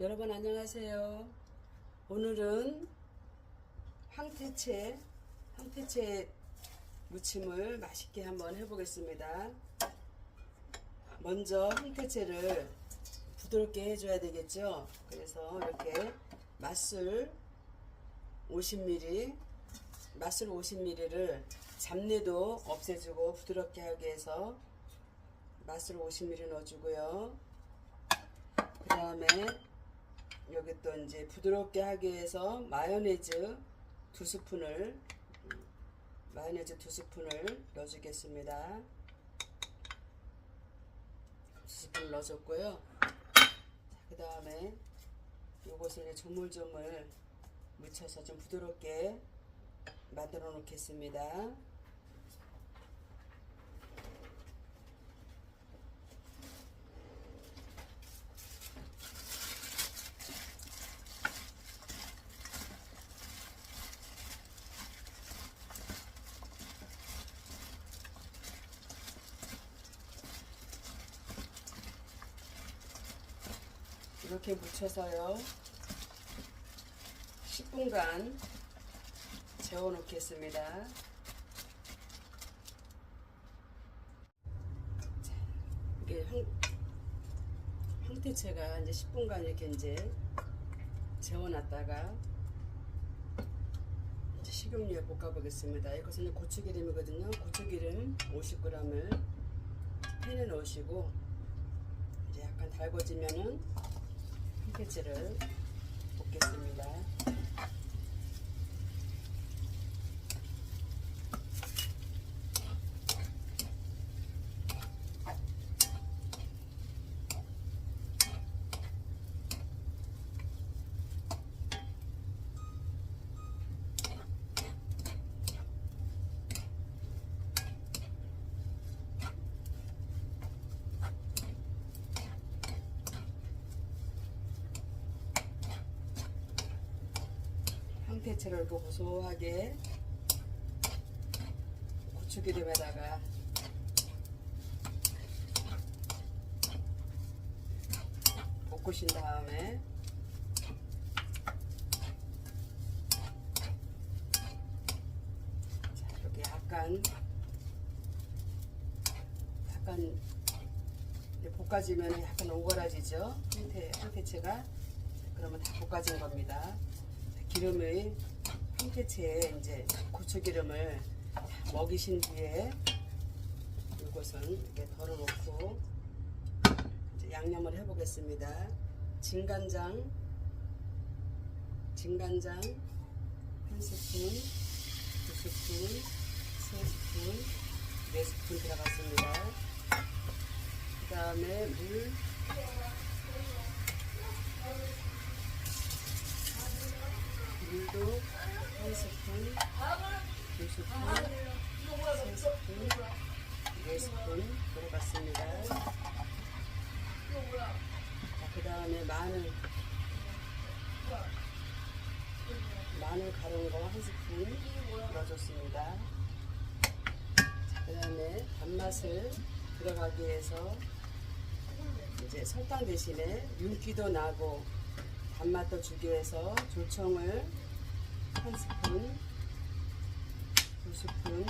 여러분 안녕하세요. 오늘은 황태채, 황태채 무침을 맛있게 한번 해보겠습니다. 먼저 황태채를 부드럽게 해줘야 되겠죠. 그래서 이렇게 맛술 50ml, 맛술 50ml를 잡내도 없애주고 부드럽게 하기 위해서 맛술 50ml 넣어주고요. 그 다음에 여기 또 이제 부드럽게 하기 위해서 마요네즈 두 스푼을 음, 마요네즈 두 스푼을 넣어주겠습니다. 두 스푼 넣어줬고요. 그 다음에 이제 조물조물 묻혀서 좀 부드럽게 만들어 놓겠습니다. 이렇게 묻혀서요. 10분간 재워 놓겠습니다. 이게 황, 황태채가 이제 10분간 이렇게 이제 재워놨다가 이제 식용유에 볶아보겠습니다. 이것은 고추기름이거든요. 고추기름 50g을 팬에 넣으시고 이제 약간 달궈지면은 황태채를 볶겠습니다. 황태채를 이렇게 고소하게 고추기름에다가 볶으신 다음에 자, 이렇게 약간 약간 볶아지면 약간 오그라지죠? 황태, 황태채가? 그러면 다 볶아진 겁니다 기름을 황태채에 이제 고추기름을 다 먹이신 뒤에 이것은 이렇게 덜어놓고 양념을 해보겠습니다. 진간장, 진간장 한 스푼, 두 스푼, 세 스푼, 네 스푼 들어갔습니다. 그 다음에 물 물도 한 스푼, 두 스푼, 세 스푼, 네 스푼 들어갔습니다. 자, 그 다음에 마늘, 마늘 가른 거 한 스푼 넣어줬습니다. 자, 그 다음에 단맛을 들어가기 위해서 이제 설탕 대신에 윤기도 나고 단맛도 주기 위해서 조청을 한 스푼, 두 스푼,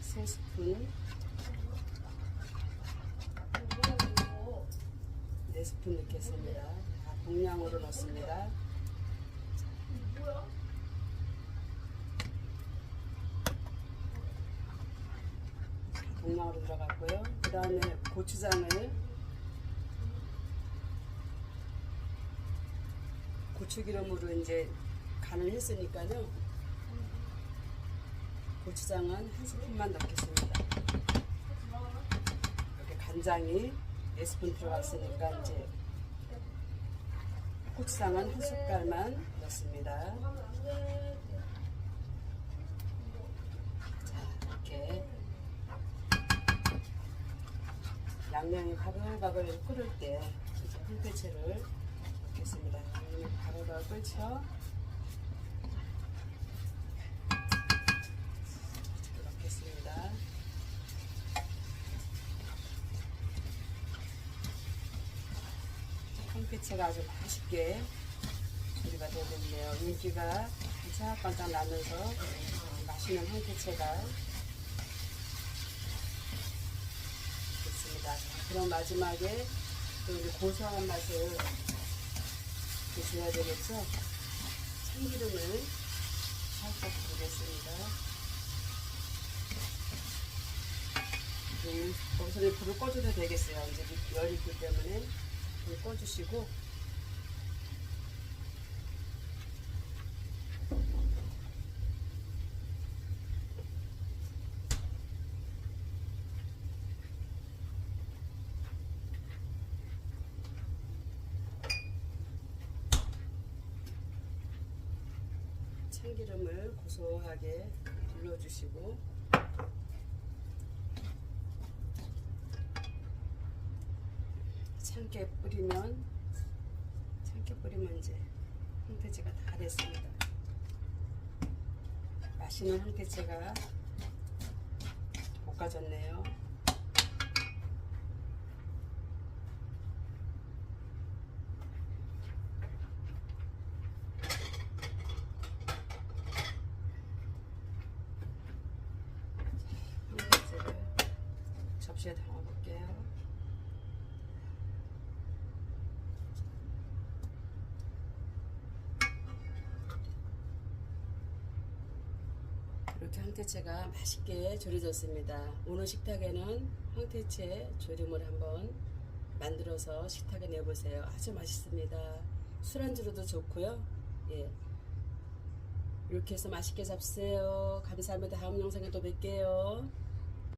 세 스푼, 네 스푼 넣겠습니다. 다 동량으로 넣습니다. 동량으로 들어갔고요. 그 다음에 고추장을 고추기름으로 이제 간을 했으니까요. 고추장은 한 스푼만 넣겠습니다. 이렇게 간장이 4스푼 들어갔으니까 이제 고추장은 한 숟갈만 넣습니다. 자, 이렇게 양념이 바글바글 끓을 때 이제 황태채를 양념이 바글바글 끓죠? 넣겠습니다. 황태채가 아주 맛있게 조리가 되는데요. 윤기가 반짝반짝 나면서 맛있는 황태채가 됐습니다. 자, 그럼 마지막에 또 고소한 맛을 드셔야 되겠죠? 참기름을 살짝 두르겠습니다. 음, 거기서 불을 꺼줘도 되겠어요. 이제 열이 있기 때문에 불 꺼주시고 참기름을 고소하게 둘러주시고 참깨 뿌리면 참깨 뿌리면 이제 황태채가 다 됐습니다. 맛있는 황태채가 볶아졌네요. 황태채를 접시에 담아볼게요. 이렇게 황태채가 맛있게 조려졌습니다. 오늘 식탁에는 황태채 조림을 한번 만들어서 식탁에 내보세요. 아주 맛있습니다. 술안주로도 좋고요. 예. 이렇게 해서 맛있게 잡수세요. 감사합니다. 다음 영상에 또 뵐게요.